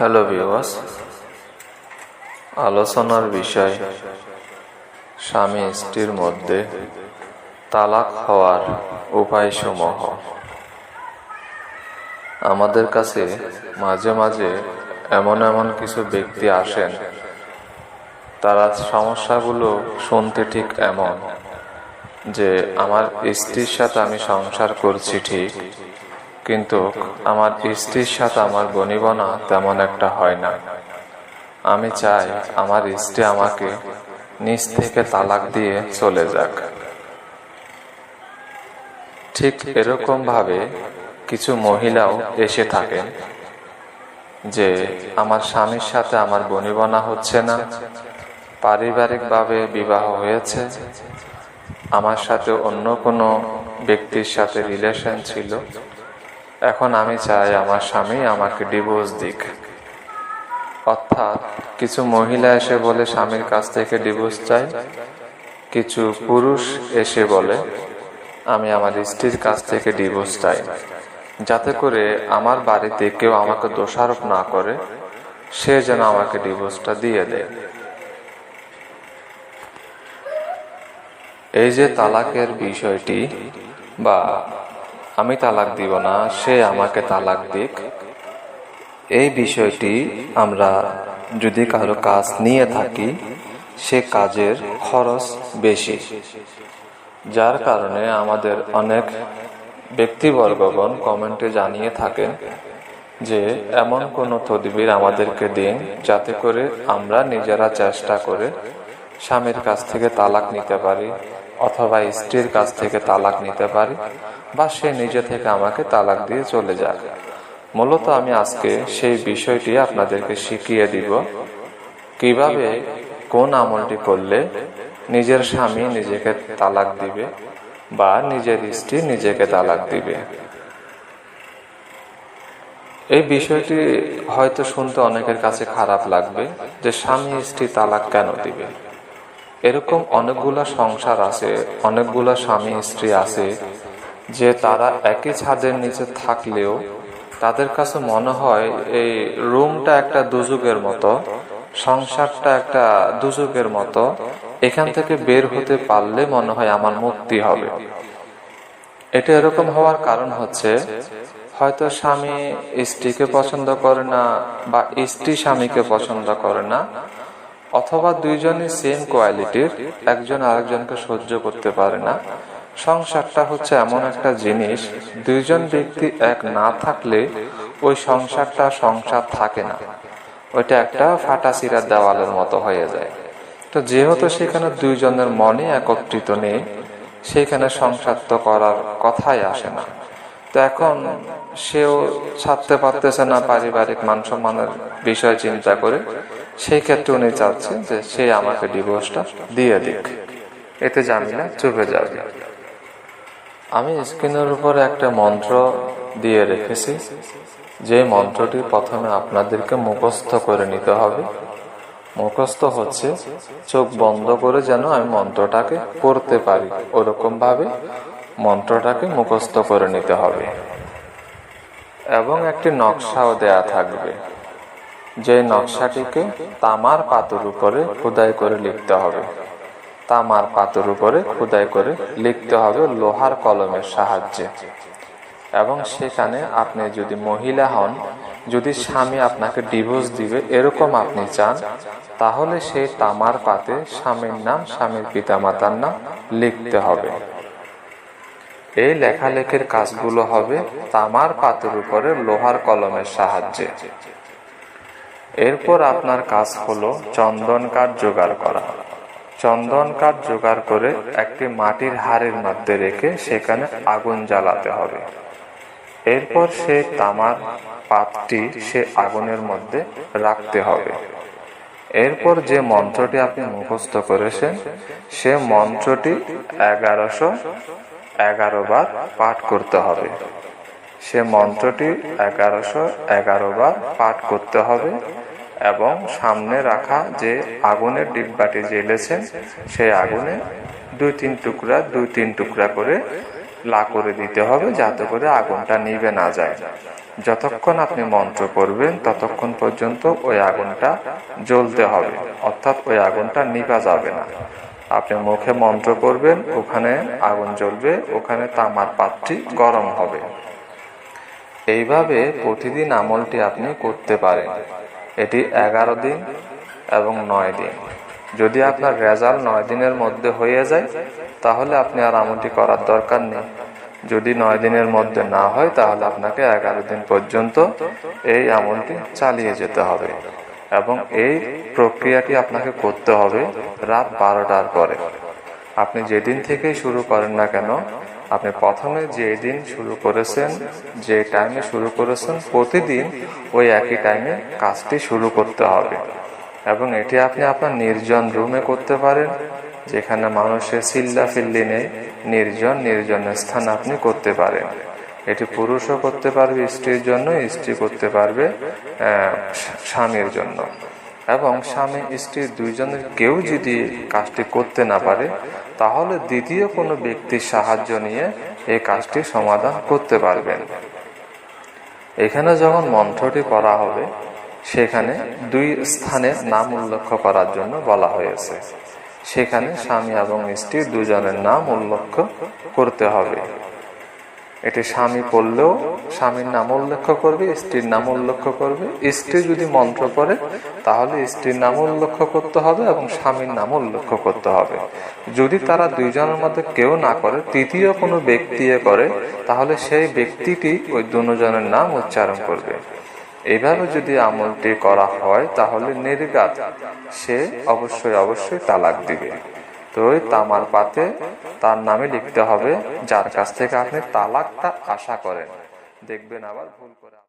Hello viewers আলোচনার বিষয় স্বামী স্ত্রীর মধ্যে তালাক হওয়ার উপায়সমূহ। আমাদের কাছে মাঝে মাঝে এমন এমন কিছু ব্যক্তি আসেন, তারা সমস্যাগুলো শুনতে ঠিক এমন যে, আমার স্ত্রীর সাথে আমি সংসার করছি ঠিক কিন্তু আমার স্ত্রীর সাথে আমার বনিবনা তেমন একটা হয় না। আমি চাই আমার স্ত্রী আমাকে নিজ থেকে তালাক দিয়ে চলে যাক। ঠিক এরকম ভাবে কিছু মহিলাও এসে থাকেন যে আমার স্বামীর সাথে আমার বনিবনা হচ্ছে না, পারিবারিকভাবে বিবাহ হয়েছে, আমার সাথে অন্য কোনো ব্যক্তির সাথে রিলেশন ছিল এখন আমি চাই আমার স্বামী আমাকে ডিভোর্স দিক। অর্থাৎ কিছু মহিলা এসে বলে, স্বামীর কাছ থেকে ডিভোর্স চাই। কিছু পুরুষ এসে বলে, আমি আমার স্ত্রীর কাছ থেকে ডিভোর্স চাই। যাতে করে আমার বাড়িতে কেউ আমাকে দোষারোপ না করে, সে যেন আমাকে ডিভোর্সটা দিয়ে দেয়। এই যে তালাকের বিষয়টি বা আমি তালাক দিব না, সে আমাকে তালাক দিক। এই বিষয়টি আমরা যদি কারও কাজ নিয়ে থাকি, সে কাজের খরচ বেশি, যার কারণে আমাদের অনেক ব্যক্তিবর্গগণ কমেন্টে জানিয়ে থাকেন যে, এমন কোনো তদবির আমাদেরকে দিন, যাতে করে আমরা নিজেরা চেষ্টা করে স্বামীর কাছ থেকে তালাক নিতে পারি অথবা স্ত্রীর কাছ থেকে তালাক নিতে পারি বা সে নিজে থেকে আমাকে তালাক দিয়ে চলে যাক। মূলত আমি আজকে সেই বিষয়টি আপনাদেরকে শিখিয়ে দিব। কীভাবে কোন আমলটি করলে নিজের স্বামী নিজেকে তালাক দিবে বা নিজের স্ত্রী নিজেকে তালাক দিবে। এই বিষয়টি হয়তো শুনতে অনেকের কাছে খারাপ লাগবে যে স্বামী স্ত্রী তালাক কেন দিবে। এরকম অনেকগুলা সংসার আছে, অনেকগুলা স্বামী স্ত্রী আছে, যে তারা একই ছাদের নিচে থাকলেও তাদের কাছে মনে হয় এই রুমটা একটা দুযুগের মতো, সংসারটা একটা দুযুগের মতো, এখান থেকে বের হতে পারলে মনে হয় আমার মুক্তি হবে। এটা এরকম হওয়ার কারণ হচ্ছে, হয়তো স্বামী স্ত্রীকে পছন্দ করে না বা স্ত্রী স্বামীকে পছন্দ করে না অথবা দুইজনই সেম কোয়ালিটির একজন আরেকজনকে সহ্য করতে পারে না। সংসারটা হচ্ছে এমন একটা জিনিস, দুইজন ব্যক্তি এক না থাকলে ওই সংসারটা সংসার থাকে না। ওইটা একটা ফাটা সিরার দেওয়ালের মতো হয়ে যায়। তো যেহেতু সেখানে দুইজনের মনে একত্রিত নেই, সেখানে সংসার তো করার কথাই আসে না। তো এখন সেও ছাড়তে পারতেছে না পারিবারিক মান সম্মানের বিষয় চিন্তা করে। সেই ক্ষেত্রে উনি চাচ্ছেন যে সে আমাকে ডিভোর্সটা দিয়ে দিক। এতে জামিনা চুপে যাবে। আমি স্ক্রিনের উপরে একটা মন্ত্র দিয়ে রেখেছি। যে মন্ত্রটি প্রথমে আপনাদেরকে মুখস্থ করে নিতে হবে। মুখস্থ হচ্ছে, চোখ বন্ধ করে যেন আমি মন্ত্রটাকে পড়তে পারি। ওরকম ভাবে মন্ত্রটাকে মুখস্থ করে নিতে হবে। এবং একটি নকশাও দেয়া থাকবে। যে নকশাটিকে তামার পাতুর উপরে খোদাই করে লিখতে হবে। তামার পাতুর উপরে খোদাই করে লিখতে হবে লোহার কলমের সাহায্যে। এবং সেখানে আপনি যদি মহিলা হন, যদি স্বামী আপনাকে ডিভোর্স দিবে এরকম আপনি চান, তাহলে সেই তামার পাতে স্বামীর নাম, স্বামীর পিতামাতার নাম লিখতে হবে। এই লেখালেখির কাজগুলো হবে তামার পাতের উপরে লোহার কলমের সাহায্যে। এরপর আপনার কাজ হলো চন্দন কাঠ জোগাড় করা। চন্দন কাঠ জোগাড় করে একটি মাটির হাড়ের মধ্যে রেখে সেখানে আগুন জ্বালাতে হবে। এরপর সে তামার পাতটি সে আগুনের মধ্যে রাখতে হবে। এরপর যে মন্ত্রটি আপনি মুখস্থ করেছেন, সে মন্ত্রটি এগারোশো এগারো বার পাঠ করতে হবে। সে মন্ত্রটি এগারোশো এগারো বার পাঠ করতে হবে এবং সামনে রাখা যে আগুনের ডিব্বাটি জ্বেলেছেন, সেই আগুনে দুই তিন টুকরা, দুই তিন টুকরা করে লা করে দিতে হবে যাতে করে আগুনটা নিভে না যায়। যতক্ষণ আপনি মন্ত্র করবেন ততক্ষণ পর্যন্ত ওই আগুনটা জ্বলতে হবে, অর্থাৎ ওই আগুনটা নিভা যাবে না। আপনি মুখে মন্ত্র করবেন, ওখানে আগুন জ্বলবে, ওখানে তামার পাত্রটি গরম হবে। এইভাবে প্রতিদিন আমলটি আপনি করতে পারেন। এটি এগারো দিন এবং নয় দিন। যদি আপনার রেজাল্ট নয় দিনের মধ্যে হয়ে যায়, তাহলে আপনি আর আমলটি করার দরকার নেই। যদি নয় দিনের মধ্যে না হয়, তাহলে আপনাকে এগারো দিন পর্যন্ত এই আমলটি চালিয়ে যেতে হবে। এবং এই প্রক্রিয়াটি আপনাকে করতে হবে রাত বারোটার পরে। আপনি যেদিন থেকেই শুরু করেন না কেন, আপনি প্রথমে যে দিন শুরু করেছেন, যে টাইমে শুরু করেছেন, প্রতিদিন ওই একই টাইমে কাজটি শুরু করতে হবে। এবং এটি আপনি আপনার নির্জন রুমে করতে পারেন, যেখানে মানুষের চিল্লা ফিল্লি নেই, নির্জন নির্জন স্থান আপনি করতে পারেন। এটি পুরুষও করতে পারবে, স্ত্রীর জন্য স্ত্রী করতে পারবে স্বামীর জন্য। এবং স্বামী, স্ত্রী দুইজনের কেউ যদি কাজটি করতে না পারে, তাহলে দ্বিতীয় কোনো ব্যক্তির সাহায্য নিয়ে এই কাজটি সমাধান করতে পারবেন। এখানে যখন মন্ত্রটি করা হবে, সেখানে দুই স্থানের নাম উল্লেখ করার জন্য বলা হয়েছে। সেখানে স্বামী এবং স্ত্রী দুজনের নাম উল্লেখ করতে হবে। এটি স্বামী পড়লেও স্বামীর নাম উল্লেখ করবে, স্ত্রীর নাম উল্লেখ করবে। স্ত্রী যদি মন্ত্র করে তাহলে স্ত্রীর নাম উল্লেখ করতে হবে এবং স্বামীর নাম উল্লেখ করতে হবে। যদি তারা দুইজনের মধ্যে কেউ না করে, তৃতীয় কোনো ব্যক্তি করে, তাহলে সেই ব্যক্তিটি ওই দুজনের নাম উচ্চারণ করবে। এভাবে যদি আমলটি করা হয়, তাহলে নির্গাত সে অবশ্যই অবশ্যই তালাক দিবে। তো ওই তামার পাতে তার নামে লিখতে হবে, যার কাছ থেকে আপনি তালাকটা আশা করেন। দেখবেন আবার ভুল করে